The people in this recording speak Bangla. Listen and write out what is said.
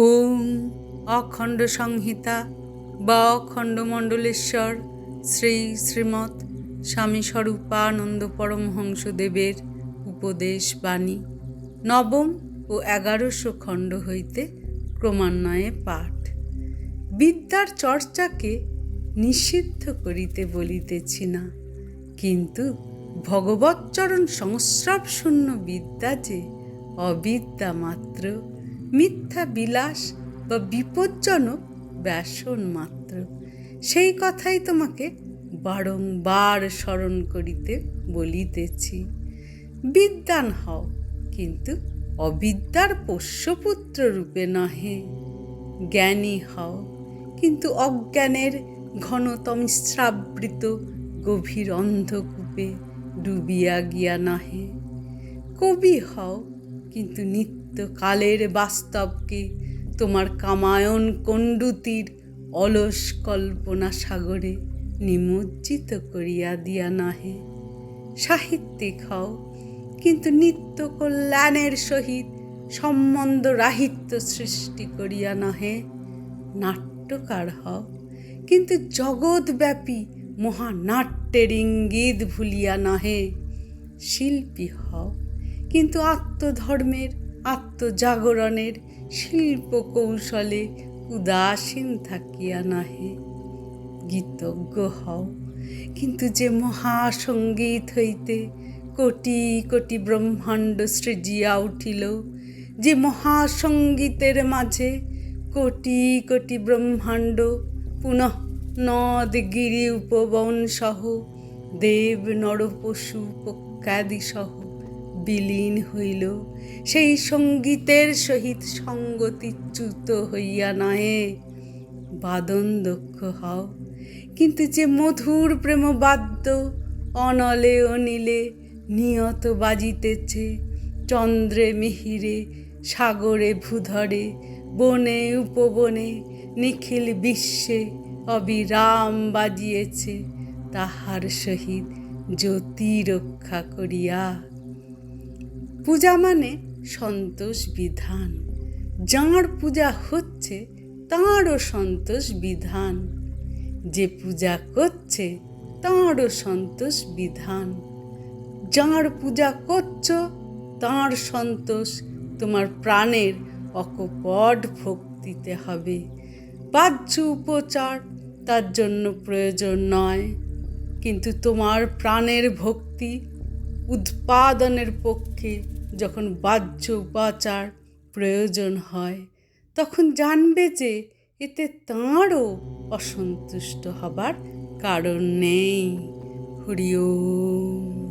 ওম অখণ্ড সংহিতা বা অখণ্ড মণ্ডলেশ্বর শ্রী শ্রীমৎ স্বামী স্বরূপানন্দ পরমহংসদেবের উপদেশ বাণী নবম ও এগারোশো খণ্ড হইতে ক্রমান্বয়ে পাঠ। বিদ্যার চর্চাকে নিষিদ্ধ করিতে বলিতেছি না, কিন্তু ভগবৎচরণ সংস্রব শূন্য বিদ্যা যে অবিদ্যা মাত্র মিথ্যা বিলাস বা বিপজ্জনক ব্যসন মাত্র। সেই কথাই তোমাকে বারংবার স্মরণ করিতে বলিতেছি। বিদ্যান হও, কিন্তু অবিদ্যার পোষ্যপুত্র রূপে নহে। জ্ঞানী হও, কিন্তু অজ্ঞানের ঘনতম শ্রাবৃত গভীর অন্ধকূপে ডুবিয়া গিয়া নহে। কবি হও, কিন্তু নিত্যকালের বাস্তবকে তোমার কামায়ন কণ্ডুতির অলস কল্পনা সাগরে নিমজ্জিত করিয়া দিয়া নাহে। সাহিত্যিক হও, কিন্তু নিত্য কল্যাণের সহিত সম্বন্ধ রাহিত্য সৃষ্টি করিয়া নহে। নাট্যকার হও, কিন্তু জগৎব্যাপী মহানাট্যের ইঙ্গিত ভুলিয়া নহে। শিল্পী হও, কিন্তু আত্মধর্মের আত্মজাগরণের শিল্প কৌশলে উদাসীন থাকিয়া নাহে। গীতজ্ঞ হও। কিন্তু যে মহাসঙ্গীত হইতে কোটি কোটি ব্রহ্মাণ্ড সৃজিয়া উঠিল, যে মহাসঙ্গীতের মাঝে কোটি কোটি ব্রহ্মাণ্ড, পুনঃ নদ গিরি উপবন সহ দেব নরপশু পক্ষাদি সহ বিলীন হইল। সেই সঙ্গীতের সহিত সঙ্গতিচ্যুত হইয়া নহে। বাদন দক্ষ হও। কিন্তু যে মধুর প্রেমবাদ্য অনলে অনিলে নিয়ত বাজিতেছে, চন্দ্রে মিহিরে, সাগরে ভূধরে, বনে উপবনে, নিখিল বিশ্বে অবিরাম বাজিয়েছে, তাহার সহিত জ্যোতি রক্ষা করিয়া। পূজা মানে সন্তোষ বিধান। যাঁর পূজা হচ্ছে, তাঁরও সন্তোষ বিধান। যে পূজা করছে, তাঁরও সন্তোষ বিধান। যাঁর পূজা করছ, তাঁর সন্তোষ তোমার প্রাণের অকপট ভক্তিতে হবে। বাহ্য উপচার তার জন্য প্রয়োজন নয়, কিন্তু তোমার প্রাণের ভক্তি উৎপাদনের পক্ষে যখন বাহ্য উপাচার প্রয়োজন হয়, তখন জানবে যে এতে তাঁরও অসন্তুষ্ট হবার কারণ নেই। হরি ওম।